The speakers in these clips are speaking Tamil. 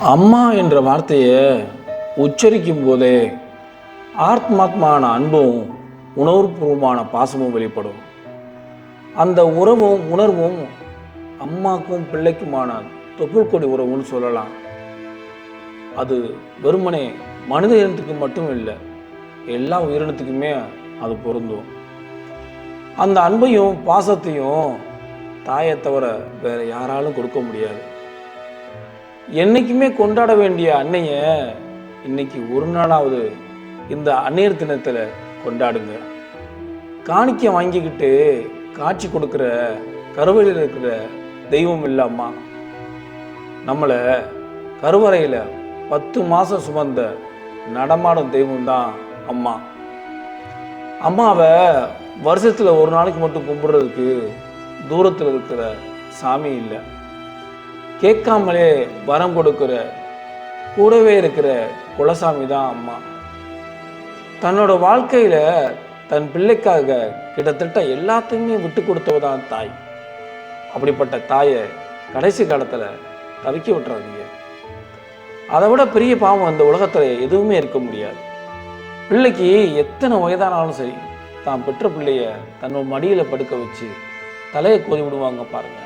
அம்மா என்ற வார்த்தையை உச்சரிக்கும் போதே ஆத்மாத்மான அன்பும் உணர்வுபூர்வமான பாசமும் வெளிப்படும். அந்த உறவும் உணர்வும் அம்மாக்கும் பிள்ளைக்குமான தொப்புள் கொடி உறவுன்னு சொல்லலாம். அது வெறுமனே மனித இனத்துக்கு மட்டும் இல்லை எல்லா உயிரினத்துக்குமே அது பொருந்தும். அந்த அன்பையும் பாசத்தையும் தாயை தவிர வேற யாராலும் கொடுக்க முடியாது. என்னைக்குமே கொண்டாட வேண்டிய அன்னைய இன்னைக்கு ஒரு நாளாவது இந்த அன்னையர் தினத்தில் கொண்டாடுங்க. காணிக்க வாங்கிக்கிட்டு காட்சி கொடுக்குற கருவறையில் இருக்கிற தெய்வம் இல்லை அம்மா நம்மளை கருவறையில் பத்து மாதம் சுமந்த நடமாடும் தெய்வம் தான் அம்மா. அம்மாவை வருஷத்தில் ஒரு நாளைக்கு மட்டும் கும்பிடுறதுக்கு தூரத்தில் இருக்கிற சாமி இல்லை. கேட்காமலே வரம் கொடுக்கிற கூடவே இருக்கிற குலசாமி தான் அம்மா. தன்னோட வாழ்க்கையில தன் பிள்ளைக்காக கிட்டத்தட்ட எல்லாத்தையுமே விட்டு கொடுத்தவ தான் தாய். அப்படிப்பட்ட தாயை கடைசி காலத்துல தவிக்க விட்டுறாதீங்க. அதை விட பெரிய பாவம் அந்த உலகத்தில் எதுவுமே இருக்க முடியாது. பிள்ளைக்கு எத்தனை வயதானாலும் சரி தான் பெற்ற பிள்ளைய தன்னோட மடியில படுக்க வச்சு தலையை கோதி விடுவாங்க பாருங்க.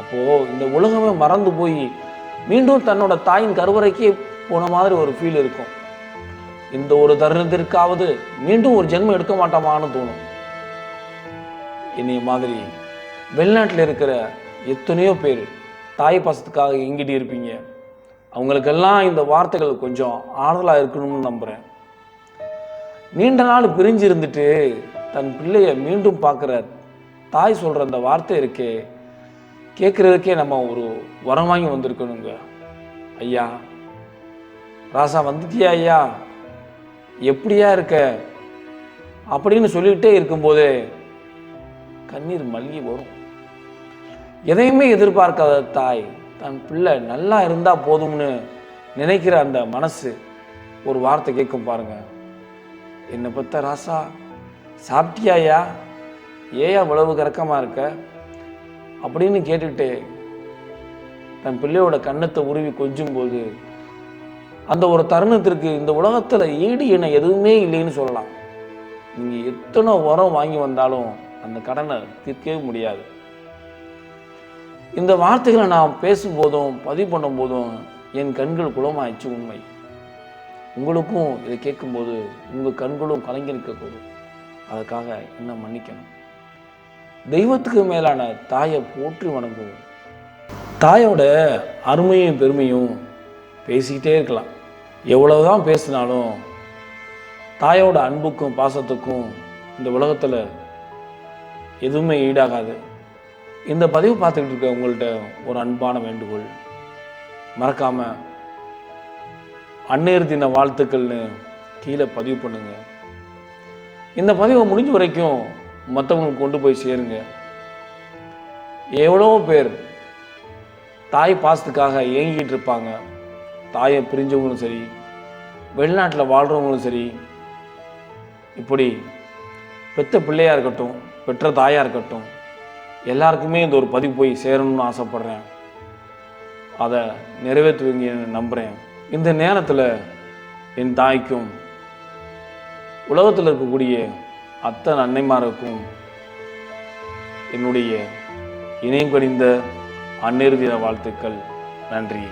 அப்போ இந்த உலகமே மறந்து போய் மீண்டும் தன்னோட தாயின் கருவறைக்கே போன மாதிரி ஒரு ஃபீல் இருக்கும். இந்த ஒரு தருணத்திற்காவது மீண்டும் ஒரு ஜென்மம் எடுக்க மாட்டோமான்னு தோணும். என்னைய மாதிரி வெளிநாட்டில் இருக்கிற எத்தனையோ பேர் தாய் பாசத்துக்காக எங்கிட்டு இருப்பீங்க? அவங்களுக்கெல்லாம் இந்த வார்த்தைகள் கொஞ்சம் ஆறுதலாக இருக்கணும்னு நம்புகிறேன் நீண்ட நாள் பிரிஞ்சு இருந்துட்டு தன் பிள்ளைய மீண்டும் பார்க்குற தாய் சொல்கிற அந்த வார்த்தை இருக்கே கேட்குறதுக்கே நம்ம ஒரு வரம் வாங்கி வந்திருக்கணுங்க. ஐயா ராசா வந்துட்டியா ஐயா? எப்படியா இருக்க? அப்படின்னு சொல்லிக்கிட்டே இருக்கும்போது கண்ணீர் மல்கி வரும். எதையுமே எதிர்பார்க்காத தாய் தன் பிள்ளை நல்லா இருந்தால் போதும்னு நினைக்கிற அந்த மனசு ஒரு வார்த்தை கேட்கும் பாருங்க. என்னை பத்த ராசா சாப்பிட்டியாயா ஏன் அவ்வளவு கறக்கமாக இருக்க? அப்படின்னு கேட்டுட்டு தன் பிள்ளையோட கன்னத்தை உருவி கொஞ்சும் போது அந்த ஒரு தருணத்திற்கு இந்த உலகத்தில் ஈடு என எதுவுமே இல்லைன்னு சொல்லலாம். நீங்கள் எத்தனை உரம் வாங்கி வந்தாலும் அந்த கடனை தீர்க்கவே முடியாது. இந்த வார்த்தைகளை நான் பேசும்போதும் பதிவு பண்ணும்போதும் என் கண்கள் குளமாயிடுச்சு உண்மை. உங்களுக்கும் இதை கேட்கும்போது உங்கள் கண்களும் கலங்கி நிற்கக்கூடும் அதுக்காக என்ன மன்னிக்கணும்? தெய்வத்துக்கு மேலான தாயை போற்றி வணங்குவோம். தாயோட அருமையும் பெருமையும் பேசிக்கிட்டே இருக்கலாம். எவ்வளவுதான் பேசினாலும் தாயோட அன்புக்கும் பாசத்துக்கும் இந்த உலகத்தில் எதுவுமே ஈடாகாது. இந்த பதிவு பார்த்துக்கிட்டு இருக்க உங்கள்கிட்ட ஒரு அன்பான வேண்டுகோள். மறக்காம அன்னையர் தின வாழ்த்துக்கள்னு கீழே பதிவு பண்ணுங்க. இந்த பதிவை முடிஞ்ச வரைக்கும் மற்றவங்களுக்கு கொண்டு போய் சேருங்க. எவ்வளோ பேர் தாய் பாசத்துக்காக ஏங்கிட்டு இருப்பாங்க. தாயை பிரிஞ்சவங்களும் சரி வெளிநாட்டில் வாழ்கிறவங்களும் சரி இப்படி பெத்த பிள்ளையாக இருக்கட்டும் பெற்ற தாயாக இருக்கட்டும் எல்லாருக்குமே இந்த ஒரு பதிவு போய் சேரணும்னு ஆசைப்பட்றேன். அதை நிறைவேற்றுவீங்கன்னு நம்புகிறேன் இந்த நேரத்தில் என் தாய்க்கும் உலகத்தில் இருக்கக்கூடிய அத்தனை அன்னைமாருக்கும் என்னுடைய இணையம் கடிந்த அந்நிறுதிய வாழ்த்துக்கள். நன்றி.